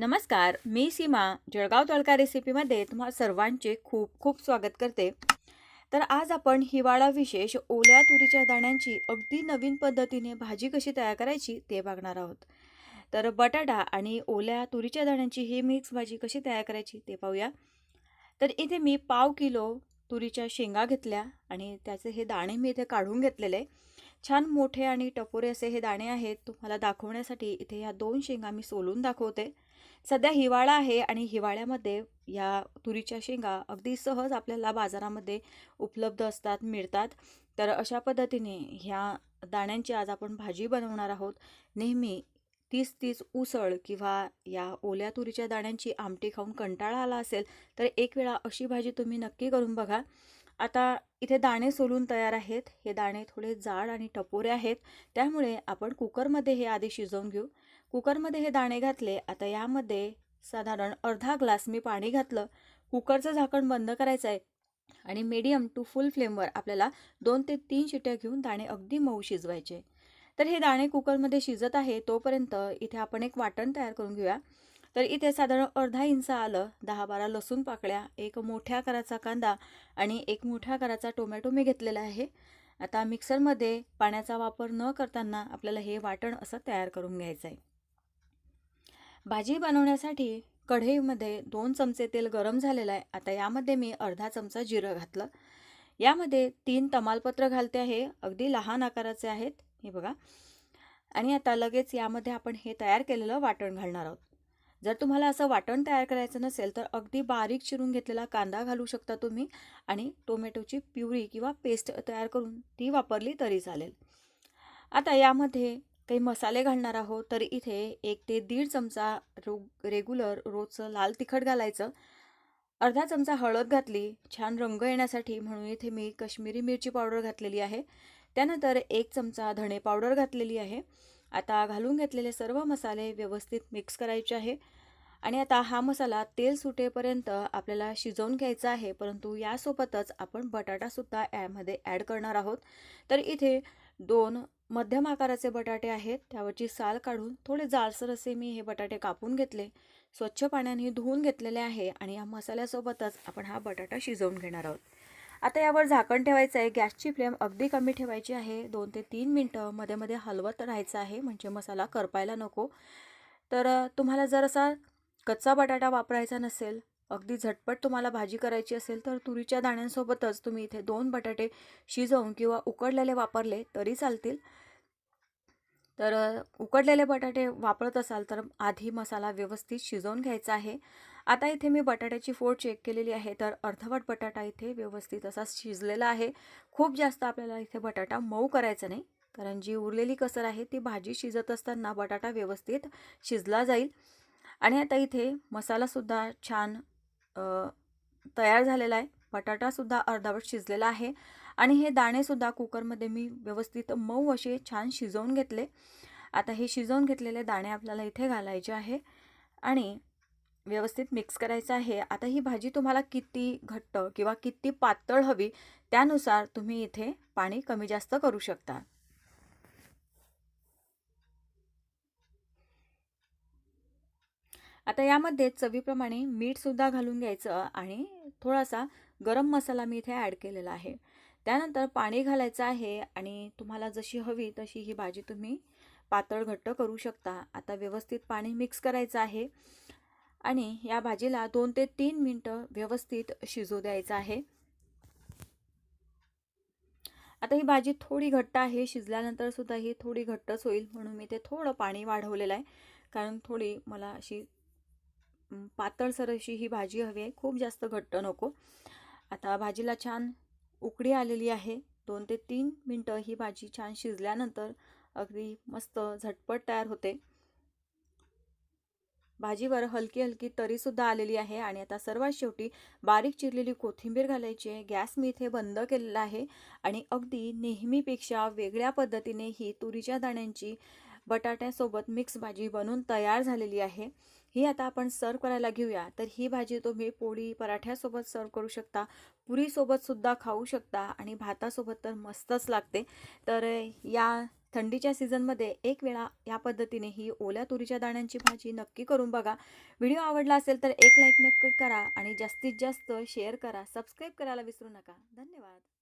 नमस्कार मी सीमा जळगाव तळका रेसिपीमध्ये तुम्हा सर्वांचे खूप खूप स्वागत करते. तर आज आपण हिवाळा विशेष ओल्या तुरीच्या दाण्यांची अगदी नवीन पद्धतीने भाजी कशी तयार करायची ते बघणार आहोत. तर बटाटा आणि ओल्या तुरीच्या दाण्यांची ही मिक्स भाजी कशी तयार करायची ते पाहूया. तर इथे मी पाव किलो तुरीच्या शेंगा घेतल्या आणि त्याचे हे दाणे मी इथे काढून घेतलेले. आहे छान मोठे आणि टपोरे असे हे दाणे आहेत तुम्हाला दाखवण्यासाठी इथे ह्या दोन शेंगा मी सोलून दाखवते. सध्या हिवाळा आहे आणि हिवाळ्यामध्ये या तुरीच्या शेंगा अगदी सहज आपल्याला बाजारामध्ये उपलब्ध असतात मिळतात. तर अशा पद्धतीने ह्या दाण्यांची आज आपण भाजी बनवणार आहोत. नेहमी तीस तीस उसळ किंवा या ओल्या तुरीच्या दाण्यांची आमटी खाऊन कंटाळा आला असेल तर एक वेळा अशी भाजी तुम्ही नक्की करून बघा. आता इथे दाणे सोलून तयार आहेत. हे दाणे थोडे जाड आणि टपोरे आहेत. त्यामुळे आपण कुकरमध्ये हे आधी शिजवून घेऊ. कुकरमध्ये हे दाणे घातले. आता यामध्ये साधारण अर्धा ग्लास मी पाणी घातलं. कुकरचं झाकण बंद करायचं आहे आणि मीडियम टू फुल फ्लेमवर आपल्याला दोन ते तीन शिट्या घेऊन दाणे अगदी मऊ शिजवायचे. तर हे दाणे कुकरमध्ये शिजत आहे. तोपर्यंत इथे आपण एक वाटण तयार करून घेऊया. तर इथे साधारण अर्धा इंच आलं दहा बारा लसूण पाकळ्या एक मोठ्या आकाराचा कांदा आणि एक मोठ्या आकाराचा टोमॅटो मी घेतलेला आहे. आता मिक्सरमध्ये पाण्याचा वापर न करताना आपल्याला हे वाटण असं तयार करून घ्यायचं आहे भाजी बनवण्यासाठी कढईमध्ये दोन चमचे तेल गरम झालेलं आहे. आता यामध्ये मी अर्धा चमचा जिरं घातलं. यामध्ये तीन तमालपत्र घालते आहे. अगदी लहान आकाराचे आहेत. हे बघा. आणि आता लगेच यामध्ये आपण हे तयार केलेलं वाटण घालणार आहोत. जर तुम्हाला असं वाटण तयार करायचं नसेल तर अगदी बारीक चिरून घेतलेला कांदा घालू शकता तुम्ही आणि टोमॅटोची प्युरी किंवा पेस्ट तयार करून ती वापरली तरी चालेल. आता यामध्ये काही मसाले घालणार आहोत तर इथे एक ते दीड चमचा रो रेग्युलर रोजचं लाल तिखट घालायचं. अर्धा चमचा हळद घातली छान रंग येण्यासाठी म्हणून इथे मी कश्मीरी मिरची पावडर घातलेली आहे. त्यानंतर एक चमचा धणे पावडर घातलेली आहे. आता घालून घेतलेले सर्व मसाले व्यवस्थित मिक्स करायचे आहे. आणि आता हा मसाला तेल सुटेपर्यंत आपल्याला शिजवून घ्यायचा आहे परंतु यासोबतच आपण बटाटासुद्धा यामध्ये ॲड करणार आहोत. तर इथे दोन मध्यम आकाराचे बटाटे आहेत त्यावरची साल काढून थोडे जाडसर असे मी हे बटाटे कापून घेतले. स्वच्छ पाण्याने धुवून घेतलेले आहे आणि या मसाल्यासोबतच आपण हा बटाटा शिजवून घेणार आहोत. आता यावर झाकण ठेवायचं आहे गॅसची फ्लेम अगदी कमी ठेवायची आहे. दोन ते तीन मिनटं मध्ये मध्ये हलवत राहायचं आहे. म्हणजे मसाला करपायला नको. तर तुम्हाला जर असा कच्चा बटाटा वापरायचा नसेल अगदी झटपट तुम्हाला भाजी करायची असेल तर तुरीच्या दाण्यांसोबतच तुम्ही इथे दोन बटाटे शिजवून किंवा उकडलेले वापरले तरी चालतील. तर उकडलेले बटाटे वापरत असाल तर आधी मसाला व्यवस्थित शिजवून घ्यायचा आहे. आता इथे मी बटाट्याची फोड चेक केलेली आहे. तर अर्धवट बटाटा इथे व्यवस्थित असा शिजलेला आहे. खूप जास्त आपल्याला इथे बटाटा मऊ करायचा नाही. कारण जी उरलेली कसर आहे ती भाजी शिजत असताना बटाटा व्यवस्थित शिजला जाईल. आणि आता इथे मसालासुद्धा छान तयार झालेला आहे. बटाटासुद्धा अर्धावट शिजलेला आहे. आणि हे दाणेसुद्धा कुकरमध्ये मी व्यवस्थित मऊ असे छान शिजवून घेतले. आता हे शिजवून घेतलेले दाणे आपल्याला इथे घालायचे आहे. आणि व्यवस्थित मिक्स करायचं आहे. आता ही भाजी तुम्हाला किती घट्ट किंवा किती पातळ हवी त्यानुसार तुम्ही इथे पाणी कमी जास्त करू शकता. आता यामध्ये चवीप्रमाणे मीठसुद्धा घालून घ्यायचं आणि थोडासा गरम मसाला मी इथे ॲड केलेला आहे. त्यानंतर पाणी घालायचं आहे आणि तुम्हाला जशी हवी तशी ही भाजी तुम्ही पातळ घट्ट करू शकता. आता व्यवस्थित पाणी मिक्स करायचं आहे. आणि या भाजीला दोन ते तीन मिनटं व्यवस्थित शिजू द्यायचं आहे. आता ही भाजी थोडी घट्ट आहे शिजल्यानंतर सुद्धा ही थोडी घट्टच होईल म्हणून मी ते थोडं पाणी वाढवलेलं आहे. कारण थोडी मला अशी पातळसर अशी ही भाजी हवी आहे. खूप जास्त घट्ट नको. आता भाजीला छान उकडी आलेली आहे. दोन ते तीन मिनटं ही भाजी छान शिजल्यानंतर अगदी मस्त झटपट तयार होते. भाजीवर हलकी हलकी तरीसुद्धा आलेली आहे. आणि आता सर्वात शेवटी बारीक चिरलेली कोथिंबीर घालायची आहे. गॅस मी इथे बंद केलेला आहे. आणि अगदी नेहमीपेक्षा वेगळ्या पद्धतीने ही तुरीच्या दाण्यांची बटाट्यासोबत मिक्स भाजी बनवून तयार झालेली आहे. ही आता आपण सर्व करायला घेऊया. तर ही भाजी तुम्ही पोळी पराठ्यासोबत सर्व करू शकता. पुरीसोबतसुद्धा खाऊ शकता. आणि भातासोबत तर मस्तच लागते. तर या थंडीच्या सीझनमध्ये एक वेळा या पद्धतीने ही ओल्या तुरीच्या दाण्यांची भाजी नक्की करून बघा. व्हिडिओ आवडला असेल तर एक लाईक नक्की करा आणि जास्तीत जास्त शेअर करा. सबस्क्राईब करायला विसरू नका. धन्यवाद.